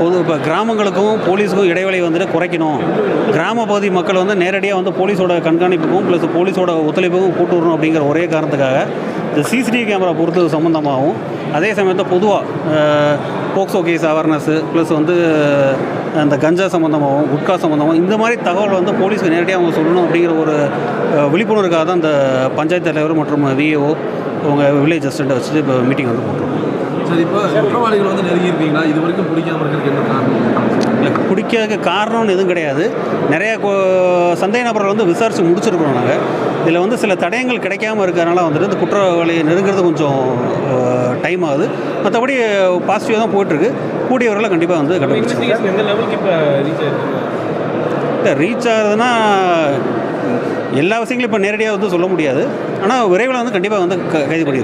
பொது இப்போ கிராமங்களுக்கும் போலீஸுக்கும் இடைவெளி வந்துட்டு குறைக்கணும். கிராம பகுதி மக்கள் வந்து நேரடியாக வந்து போலீஸோட கண்காணிப்புக்கும் ப்ளஸ் போலீஸோட ஒத்துழைப்புக்கும் கூட்டு வரணும் அப்படிங்கிற ஒரே காரணத்துக்காக இந்த சிசிடிவி கேமரா பொறுத்தது சம்மந்தமாகவும் அதே சமயத்தில் பொதுவாக போக்சோ கேஸ் அவேர்னஸ்ஸு ப்ளஸ் வந்து அந்த கஞ்சா சம்மந்தமாகவும் குட்கா சம்மந்தமாகவும் இந்த மாதிரி தகவல் வந்து போலீஸ்க்கு நேரடியாக அவங்க சொல்லணும் அப்படிங்கிற ஒரு விழிப்புணர்வுக்காக தான் இந்த பஞ்சாயத்து தலைவர் மற்றும் விஏஓ அவங்க வில்லேஜ் அசிஸ்டண்ட்டை வச்சுட்டு இப்போ மீட்டிங் வந்து போட்டுருக்கோம். சரி இப்போ குற்றவாளிகள் வந்து நெருங்கி இருக்கீங்களா இது வரைக்கும் பிடிக்காம இருக்கிறதுக்கு என்ன காரணம்? இல்லை பிடிக்காத காரணம்னு எதுவும் கிடையாது. நிறைய கொ- சந்தேக நபர்கள் வந்து விசாரித்து முடிச்சிருக்கிறோம் நாங்கள் இதில் வந்து சில தடயங்கள் கிடைக்காம இருக்கிறனால வந்துட்டு இந்த குற்றவாளியை நெருங்கிறது கொஞ்சம் டைம் ஆகுது. மற்றபடி பாசிட்டிவாக தான் போயிட்டுருக்கு. கூடியவர்களை கண்டிப்பாக வந்து கண்டுபிடிச்சு இன்வெஸ்டிகேஷன் எந்த லெவலுக்கு இப்போ ரீச் ஆயிருக்கு? இல்லை ரீச் ஆகுதுன்னா எல்லா விஷயங்களும் இப்போ நேரடியாக வந்து சொல்ல முடியாது. ஆனால் விரைவில் வந்து கண்டிப்பாக வந்து கைது போட்டு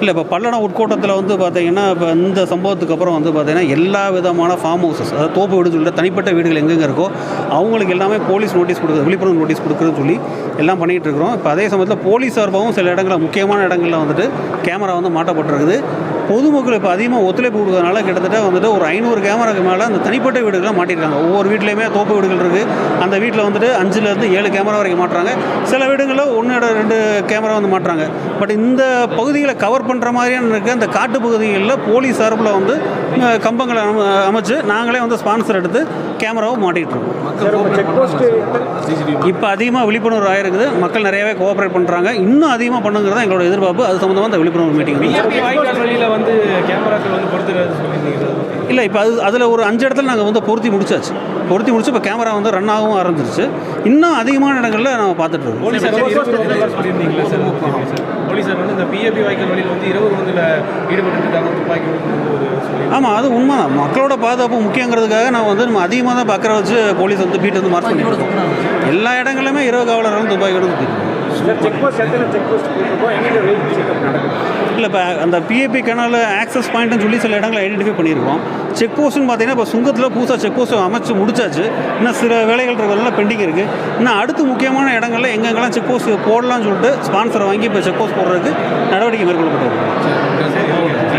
இல்லை இப்போ பல்லடம் உட்கோட்டத்தில் வந்து பார்த்தீங்கன்னா இப்போ இந்த சம்பவத்துக்கு அப்புறம் வந்து பார்த்தீங்கன்னா எல்லா விதமான ஃபார்ம் ஹவுசஸ் அதாவது தோப்பு வீடு சொல்லிட்டு தனிப்பட்ட வீடுகள் எங்கெங்கே இருக்கோ அவங்களுக்கு எல்லாமே போலீஸ் நோட்டீஸ் கொடுக்குறது விழிப்புணர்வு நோட்டீஸ் கொடுக்குறதுன்னு சொல்லி எல்லாம் பண்ணிகிட்டு இருக்கிறோம். இப்போ அதே சமயத்தில் போலீஸ் சார்பாகவும் சில இடங்களில் முக்கியமான இடங்களில் வந்துட்டு கேமரா வந்து மாட்டப்பட்டிருக்குது பொதுமக்கள் இப்போ அதிகமாக ஒத்துழைப்பு கொடுக்கறதுனால கிட்டத்தட்ட வந்துட்டு ஒரு ஐநூறு கேமராக்கு மேலே அந்த தனிப்பட்ட வீடுகளை மாட்டியிருக்காங்க ஒவ்வொரு வீட்லேயுமே தோப்பு வீடுகள் இருக்குது அந்த வீட்டில் வந்துட்டு அஞ்சுலேருந்து ஏழு கேமரா வரைக்கும் மாட்டுறாங்க. சில வீடுகளில் ஒன்று ரெண்டு கேமரா வந்து மாட்டுறாங்க. பட் இந்த பகுதிகளை கவர் பண்ணுற மாதிரியான இருக்க அந்த காட்டு பகுதிகளில் போலீஸ் சார்பில் வந்து கம்பங்களை அம- அமைச்சு நாங்களே வந்து ஸ்பான்சர் எடுத்து கேமராவும் மாட்டிகிட்டு இருக்கோம். இப்போ அதிகமாக விழிப்புணர்வு ஆயிருக்குது. மக்கள் நிறையவே கோஆப்ரேட் பண்ணுறாங்க இன்னும் அதிகமாக பண்ணுங்கிறது தான் எங்களோட எதிர்பார்ப்பு. அது சம்மந்தமாக அந்த விழிப்புணர்வு மீட்டிங் வந்து கேமராக்கள் வந்து சொல்லியிருந்தீங்க இல்லை இப்போ அது அதில் ஒரு அஞ்சு இடத்துல நாங்கள் வந்து பொருத்தி முடிச்சாச்சு. பொருத்தி முடிச்சு இப்போ கேமரா வந்து ரன் ஆகவும் ஆரம்பிச்சிருச்சு. இன்னும் அதிகமான இடங்களில் நம்ம பார்த்துட்டு இருக்கோம். ரோந்தில் சொல்லியிருந்தீங்களா சார்? சார் போலீஸார் வந்து இந்த பிஏபி வாய்க்கால் வழியில் வந்து இருபது ரோந்தில் ஈடுபட்டு இருக்காங்க துப்பாக்கி வந்து ஒரு சொல்லி ஆமாம் அது உண்மை தான் மக்களோட பாதுகாப்பு முக்கியங்கிறதுக்காக நான் வந்து நம்ம அதிகமாக தான் பார்க்குற வச்சு போலீஸ் வந்து பீட் வந்து மார்க் பண்ணிட்டு எல்லா இடங்களுமே இரவு காவலர்களும் துப்பாக்கி எடுத்து இல்லை இப்போ அந்த பிஏபி கனால் ஆக்சஸ் பாயிண்ட்னு சொல்லி சில இடங்களை ஐடென்டிஃபை பண்ணியிருக்கோம். செக் போஸ்ட்னு பார்த்தீங்கன்னா இப்போ சுங்கத்தில் புதுசாக செக் போஸ்ட் அமைச்சு முடிச்சாச்சு. இன்னும் சில வேலைகள் இருக்கிறதெல்லாம் பெண்டிங் இருக்குது இன்னும் அடுத்து முக்கியமான இடங்களில் எங்கெங்கெல்லாம் செக் போஸ்ட் போடலாம்னு சொல்லிட்டு ஸ்பான்சரை வாங்கி இப்போ செக் போஸ்ட் போடுறதுக்கு நடவடிக்கை மேற்கொள்ளப்பட்டு